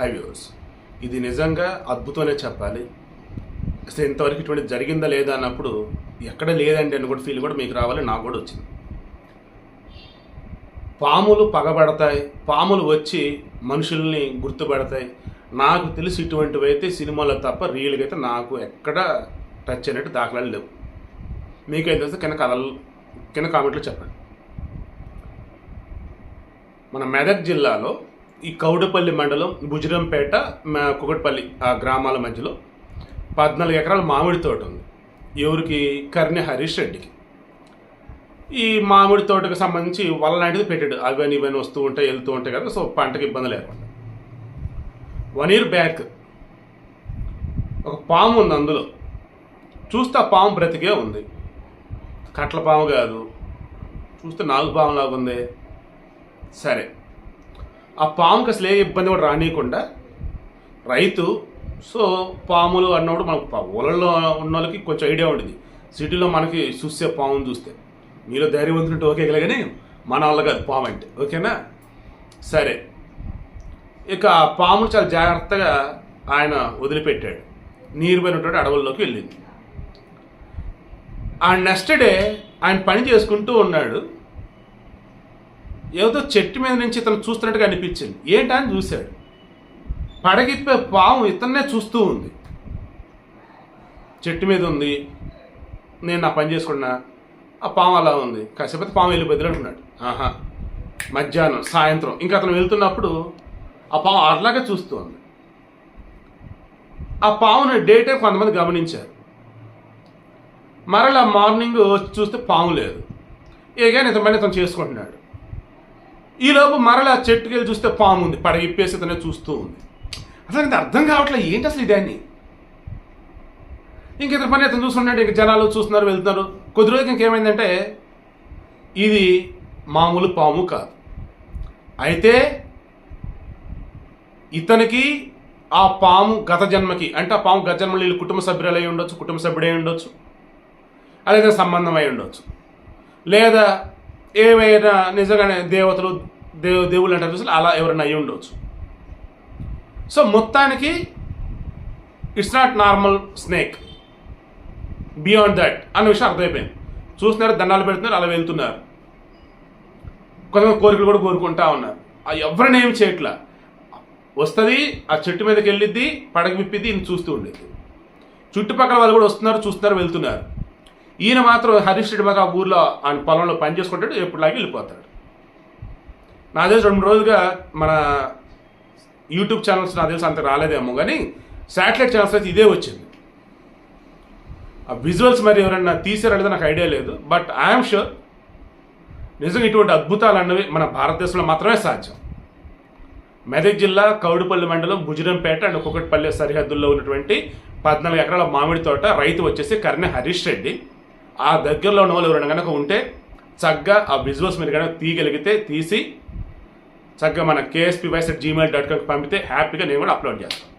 High ఇది నిజంగా అద్భుతమనే చెప్పాలి. అసలు ఇంతవరకు ఇటువంటి జరిగిందా లేదా అన్నప్పుడు ఎక్కడ లేదండి అని కూడా ఫీల్ కూడా మీకు రావాలి నాకు కూడా వచ్చింది. పాములు పగబడతాయి పాములు వచ్చి మనుషుల్ని గుర్తుపడతాయి. నాకు తెలిసి ఇటువంటివి అయితే సినిమాలో తప్ప రియల్గా అయితే నాకు ఎక్కడ టచ్ అయినట్టు దాఖలాలు లేవు. మీకేం తెలిస్తే కింద కథలు కింద కామెంట్లో చెప్పండి. మన మెదక్ జిల్లాలో ఈ కౌడపల్లి మండలం బుజరంపేట కుకట్పల్లి ఆ గ్రామాల మధ్యలో పద్నాలుగు ఎకరాల మామిడి తోట ఉంది. ఎవరికి కర్ణి హరీష్ రెడ్డికి. ఈ మామిడి తోటకు సంబంధించి వల లాంటిది పెట్టాడు. అవన్నీ ఇవన్నీ వస్తూ ఉంటాయి వెళ్తూ ఉంటాయి కదా సో పంటకి ఇబ్బంది లేకుండా. వన్ ఇయర్ బ్యాక్ ఒక పాము ఉంది అందులో. చూస్తే ఆ పాము బ్రతికే ఉంది. కట్ల పాము కాదు. చూస్తే నాలుగు పాము లాగా ఉంది. సరే. ఆ పాముకి అసలు ఏ ఇబ్బంది కూడా రానియకుండా రైతు సో పాములు అన్నప్పుడు మనకు పా- ఊళ్ళలో ఉన్న వాళ్ళకి కొంచెం ఐడియా ఉండేది సిటీలో మనకి చూస్తే పాముని చూస్తే. మీలో ధైర్యవంతుకుంటే ఓకే కానీ మన వాళ్ళ కాదు పాము అంటే. ఓకేనా? సరే. ఇక ఆ పామును చాలా జాగ్రత్తగా ఆయన వదిలిపెట్టాడు. నీరు పోయినటువంటి అడవుల్లోకి వెళ్ళింది. ఆ నెక్స్ట్ డే ఆయన పని చేసుకుంటూ ఉన్నాడు. ఏదో చెట్టు మీద నుంచి ఇతను చూస్తున్నట్టుగా అనిపించింది. ఏంటని అని చూశాడు. పడగిప్పే పాము ఇతన్నే చూస్తూ ఉంది. చెట్టు మీద ఉంది. నేను నా పని చేసుకున్నా. ఆ పాము అలా ఉంది. కాసేపు అయితే పాము వెళ్ళి బదిలంటున్నాడు ఆహా. మధ్యాహ్నం సాయంత్రం. ఇంకా అతను వెళ్తున్నప్పుడు ఆ పాము అట్లాగే చూస్తూ ఉంది. ఆ పాముని డే టైం కొంతమంది గమనించారు. మరలా మార్నింగ్ వచ్చి చూస్తే పాము లేదు. ఏగా ఇతను పని ఇతను చేసుకుంటున్నాడు. ఈలోపు మరలా చెట్టుకి వెళ్ళి చూస్తే పాము ఉంది పడగిప్పేసి ఇతనే చూస్తూ ఉంది. అసలు ఇది అర్థం కావట్లేదు ఏంటి అసలు ఇదాన్ని? ఇంక ఇతర పని ఇతను చూస్తున్నాడు ఇంక జనాలు చూస్తున్నారు వెళ్తున్నారు. కొద్ది రోజులకి ఇంకేమైందంటే ఇది మామూలు పాము కాదు. అయితే ఇతనికి ఆ పాము గత జన్మకి అంటే ఆ పాము గత జన్మలో వీళ్ళు కుటుంబ సభ్యులై ఉండొచ్చు కుటుంబ సభ్యుడై ఉండొచ్చు అలాగే సంబంధం అయి ఉండొచ్చు. లేదా ఏవైనా నిజంగానే దేవతలు దేవు దేవుళ్ళు అంటారు చూసి అలా ఎవరైనా అయి ఉండవచ్చు సో మొత్తానికి it's not normal snake beyond that అన్న విషయం అర్థమైపోయింది. చూస్తున్నారు దండాలు పెడుతున్నారు అలా వెళ్తున్నారు. కొంతమంది కోరికలు కూడా కోరుకుంటా ఉన్నారు. ఆ ఎవరిని ఏం చేయట్లా? వస్తుంది ఆ చెట్టు మీదకి వెళ్ళిద్ది పడక విప్పిద్ది ఈయన చూస్తూ ఉండేది. చుట్టుపక్కల వాళ్ళు కూడా వస్తున్నారు చూస్తున్నారు వెళ్తున్నారు. ఈయన మాత్రం హరీష్ రెడ్డి మాత్రం ఆ ఊర్లో ఆయన పొలంలో పని చేసుకుంటాడు ఎప్పుడులాగే వెళ్ళిపోతాడు. నా తెలిసి రెండు రోజులుగా మన యూట్యూబ్ ఛానల్స్ నా తెలిసి అంత రాలేదేమో కానీ శాటిలైట్ ఛానల్స్ అయితే ఇదే వచ్చింది. ఆ విజువల్స్ మరి ఎవరైనా తీసారనేది నాకు ఐడియా లేదు బట్ ఐఎమ్ షూర్ నిజంగా ఇటువంటి అద్భుతాలు అన్నవి మన భారతదేశంలో మాత్రమే సాధ్యం. మెదక్ జిల్లా కౌడుపల్లి మండలం బుజరంపేట అండ్ కుకట్పల్లి సరిహద్దుల్లో ఉన్నటువంటి పద్నాలుగు ఎకరాల మామిడి తోట రైతు వచ్చేసి కర్ణె హరీష్ రెడ్డి. ఆ దగ్గరలో ఉన్న వాళ్ళు ఎవరైనా కనుక ఉంటే చక్కగా ఆ విజువల్స్ మీరు కనుక తీయగలిగితే తీసి చక్కగా మన KSP wise at Gmail dot కామ్కి పంపితే హ్యాపీగా నేను కూడా అప్లోడ్ చేస్తాను.